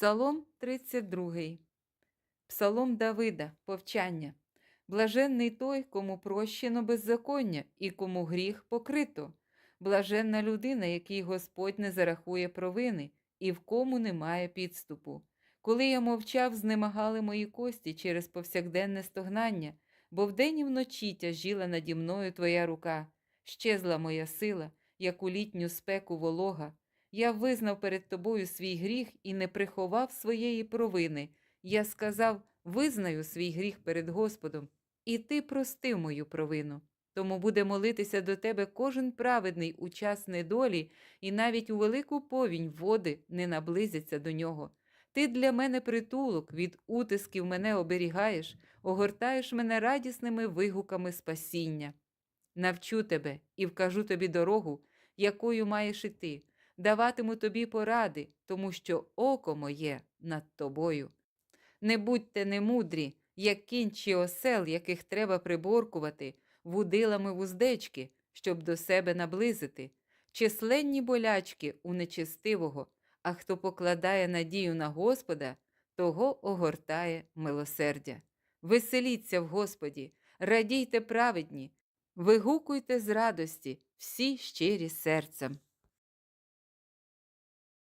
Псалом 32. Псалом Давида, повчання. Блаженний той, кому прощено беззаконня і кому гріх покрито. Блаженна людина, якій Господь не зарахує провини, і в кому немає підступу. Коли я мовчав, знемагали мої кості через повсякденне стогнання, бо вдень і вночі тяжіла наді мною твоя рука, щезла моя сила, як у літню спеку волога. Я визнав перед тобою свій гріх і не приховав своєї провини. Я сказав: визнаю свій гріх перед Господом, і ти простив мою провину. Тому буде молитися до тебе кожен праведний у час недолі, і навіть у велику повінь води не наблизяться до нього. Ти для мене притулок, від утисків мене оберігаєш, огортаєш мене радісними вигуками спасіння. Навчу тебе і вкажу тобі дорогу, якою маєш іти, даватиму тобі поради, тому що око моє над тобою. Не будьте немудрі, як кінь чи осел, яких треба приборкувати, вудилами вуздечки, щоб до себе наблизити, численні болячки у нечестивого, а хто покладає надію на Господа, того огортає милосердя. Веселіться в Господі, радійте праведні, вигукуйте з радості всі щирі серцем.